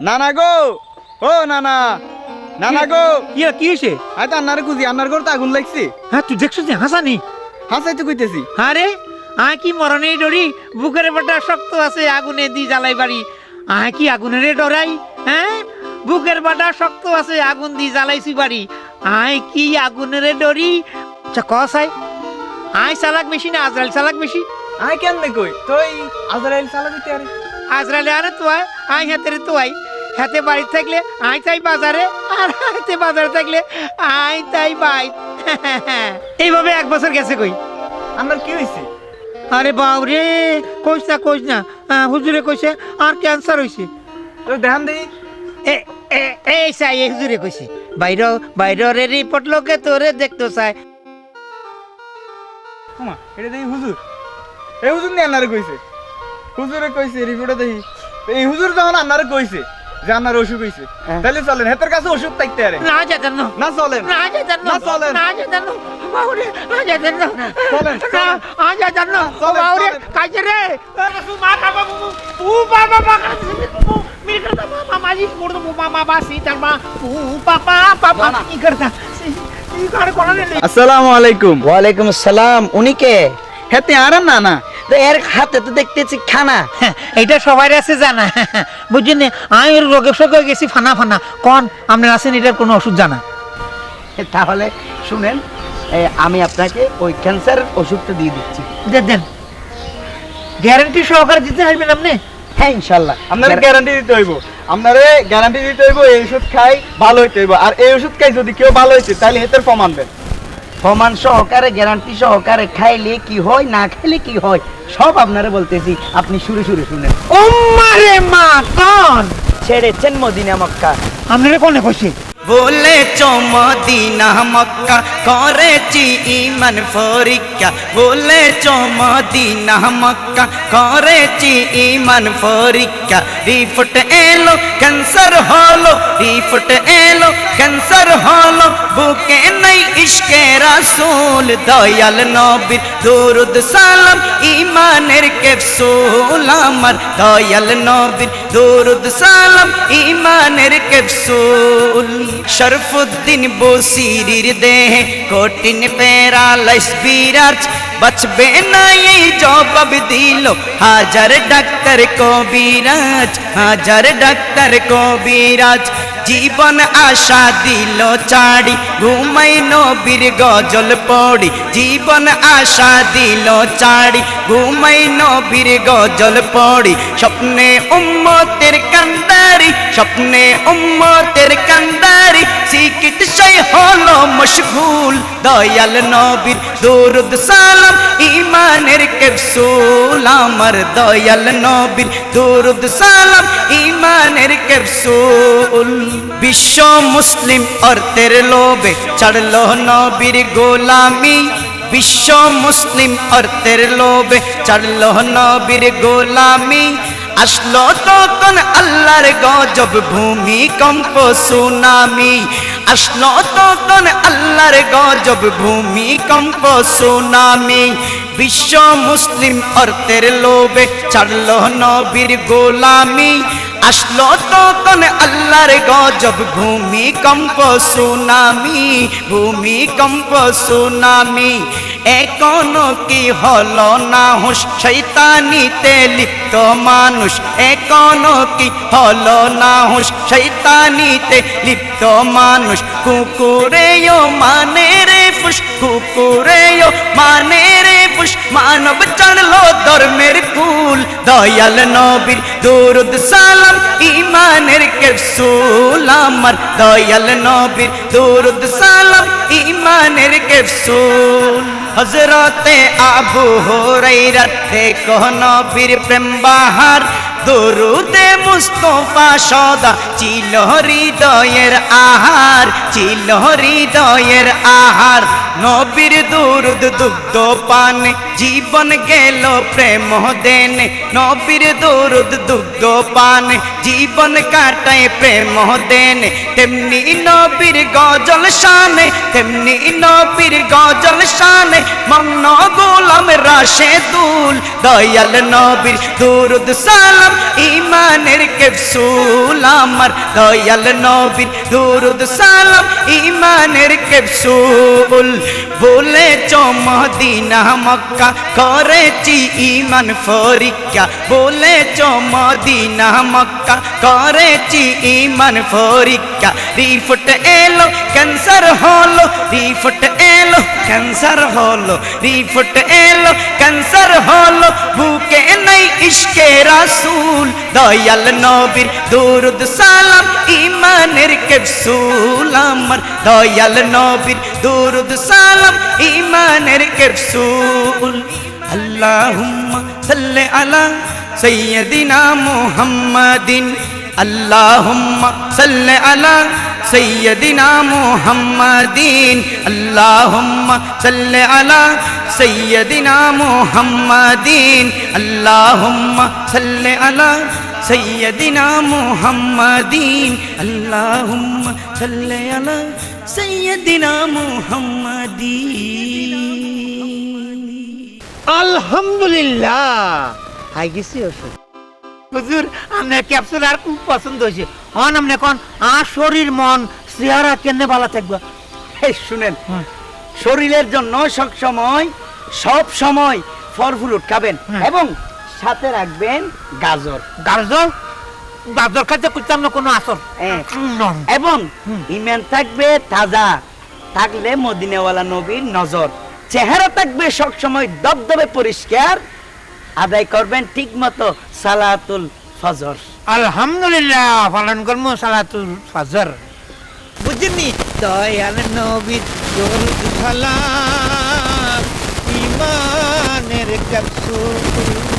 নানা গো। ও নানা। নানা গো। ইয়া কি হয়েছে আয় তো আন্নারে খুঁজি আন্নার ঘর তো আগুন লাগছে। হ্যাঁ তুই দেখছিস যে হাসানি? হাসাই তো কইতেছি। আরে আয় কি মরণে ডরি? বুকের বাটা শক্ত আছে আগুনে দি জ্বালাই বাড়ি। আয় কি আগুনের ডরাই? হ্যাঁ? বুকের বাটা শক্ত আছে আগুন দি জ্বালাইছি বাড়ি। আয় কি আগুনের ডরি? আচ্ছা কস আয় চালাক বেশি না আজরাইল চালাক বেশি আয় কেন কই? তুই আজরাইল চালা কইতে আরে। আজরাইলে আরে তো আয় আয় হাতে তো আয় হাতে বাড়ি থাকলে আয় তাই বাজারে আর হাতে বাজারে থাকলে আয় তাই বাই। এইভাবে এক বছর গেছে কই। আন্নার কি হইছে? আরে বাবরে কইস না কইস না। হুজুরে কইছে আর ক্যান্সার হইছে। তো দেখান দেই এই চাই এই হুজুরে কইছে বাইর বাইরে রিপোর্ট লোকে তোরে দেখতো ওমা এটা দেখি হুজুর। এই হুজুর নি আন্নারে কইছে? হুজুরে কইছে রিপোর্টে দেখি। এই হুজুর যখন আন্নারে কইছে যে আন্নার অসুখ হইছে তাহলে চলেন হেতের কাছে অসুখ থাকতে আরে না যেতেন না না চলেন না যেতেন না না, চলেন। না যেতেন না বাবরে না যেতেন না চলেন, না চলেন। আ যেতেন না চলেন, বাবরে চলেন। কাজে রে तू माता बाबू तू बाबा बाबा मी करता मामा माझी मोड मामा बासी तर मा तू पापा पापा কি করতা কি করে কোনা রে আসসালামু আলাইকুম ওয়ালাইকুম আসসালাম উনি কে হেতে আরাম না না তো এর হাতে তো দেখতেছি খানা এটা সবাই আছে জানা। বুঝছেন আমি ওর রোগে শোকে গেছি ফানা ফানা। কন আপনার আছেন এটার কোনো ওষুধ জানা? তাহলে শুনেন আমি আপনাকে ওই ক্যান্সার ওষুধটা দিয়ে দিচ্ছি। দেন দেন। গ্যারান্টি সহকারে দিতে আসবেন আপনি? হ্যাঁ ইনশাল্লাহ আপনার গ্যারান্টি দিতে হইব। আপনারে গ্যারান্টি দিতে হইব এই ওষুধ খাই ভালো হইতে হইব। আর এই ওষুধ খাই যদি কেউ ভালো হইছে তাহলে হেতের প্রমাণ দেন। প্রমাণ সহকারে গ্যারান্টি সহকারে খাইলে কি হয় না খাইলে কি হয় সব আপনারা বলতেছি আপনি শুরু শুরু শুনেন। ওমারে মা কন ছেড়েছেন মদিনা মক্কা। আপনারা কোনে কইছে বলেছ মদিনা মক্কা। করেছি ইমান পরীক্ষা বলেছ মদিনা মক্কা। করেছি ইমান পরীক্ষা রিফট এলো ক্যান্সার হলো। রিফট এলো ক্যান্সার হলো বুকে নেই ইশকে রাসূল, দয়াল নবীর দুরুদ সালাম ইমানের ক্যাপসুল আমার, দয়াল নবীর দুরুদ সালাম ইমানের ক্যাপসুল। শরফুদ্দিন বসিরির দেহে কঠিন প্যারালাইস বিরাজ, বাঁচবে না এই জবাব দিল হাজার ডাক্তার কবিরাজ, হাজার ডাক্তার কবিরাজ। জীবন আশা দিল চাড়ি, ঘুমাই নবীর গজল পড়ি। জীবন আশা দিল চাড়ি, ঘুমাই নবীর গজল পড়ি। স্বপ্নে উম্মতের কান্দারি, স্বপ্নে উম্মতের কান্দারি। চিকিৎসায় হলো মশগুল, দয়াল নবীর দুরুদ সালাম ইমানের ক্যাপসুল, আমার দয়াল নবীর দুরুদ সালাম ইমানের ক্যাপসুল। বিশ্ব মুসলিম অর্থের লোভে ছাড়লো নবীর গোলামি, বিশ্ব মুসলিম অর্থের লোভে ছাড়লো নবীর গোলামি। আসলো তখন আল্লাহর গজব ভূমি কম্প সুনামি আসলো তখন আল্লাহর গজব ভূমি কম্প সুনামি। বিশ্ব মুসলিম অর্থের লোভে ছাড়ল নবীর গোলামি। আসলো তখন আল্লাহর গজব ভূমি কম্প সুনামি ভূমি কম্প সুনামি। এখনও কি হলো না হুশ? শৈতানিতে লিপ্ত মানুষ। এখনও কি হলো না হুশ? শৈতানিতে লিপ্ত মানুষ। কুকুরেও মানে রে ফুস, কুকুরেও মানে রে ফুস। মানব চড়লো ধর্মের কুল দয়াল নবীর দুরুদ সালাম ইমানের ক্যাপসুল আমার। দয়াল নবীর দুরুদ সালাম ইমানের ক্যাপসুল হজরতে আবু হরাইরা দেখো নবীর প্রেম বাহার, দরুদে মুস্তফা সদা চিল হৃদয়ের আহার। চিল হৃদয়ের আহার। নবীর দুরুদ দুগ্ধ পানে, জীবন গেল প্রেম দেনে। নবীর দুরুদ দুগ্ধ পানে, জীবন কাটায় প্রেম দেনে। তেমনি নবীর গজল শানে, তেমনি নবীর গজল শানে মন্ন গোলাম রাশে দুল দয়াল নবীর দুরুদ সালাম ইমানের ক্যাপসুল আমার। দয়াল নবীর দুরুদ সালাম ইমানের ক্যাপসুল। বলে চমদিনা মক্কা, করেছি ইমান পরীক্ষা বলে চমদিনা মক্কা, করেছি ইমান পরীক্ষা রিফুট এলো, ক্যান্সার হলো রিফুট এলো, ক্যান্সার হলো রিফুট এলো, ক্যান্সার হলো। রাসূল, দয়াল নবীর দুরুদ সালাম ইমানের ক্যাপসুল আমার। দয়াল নবীর দুরুদ সালাম ইমানের ক্যাপসুল আল্লাহুম্মা সাল্লি আলা সাইয়্যিদিনা মুহাম্মাদিন। আল্লাহুম্মা সাল্লি আলা سيدنا محمد اللهم صل على سيدنا محمد اللهم صل على سيدنا محمد اللهم صل على سيدنا محمد আলহামদুলিল্লাহ হাই গেছি ওষুধ হুজুর আপনার ক্যাপসুল আর খুব পছন্দ হয়েছে। হন আপনি কোন আর শরীর মন চেহারা কেনে ভালো থাকবে? এই শুনেন শরীরের জন্য সব সময় সব সময় ফল ফ্রুট খাবেন। এবং সাথে রাখবেন গাজর। গাজর? গাজর খাইতে করতাম না কোনো আসর। এবং। ইমান থাকবে তাজা থাকলে মদিনাওয়ালা নবীর নজর। চেহারা থাকবে সব সময় দবদবে পরিষ্কার। আদায় করবেন ঠিক মতো সালাতুল ফজর। আলহামদুলিল্লাহ পালন করব সালাতুল ফজর। বুঝিনি? দয়াল নবী দরুদ সালাম ইমানের ক্যাপসুল।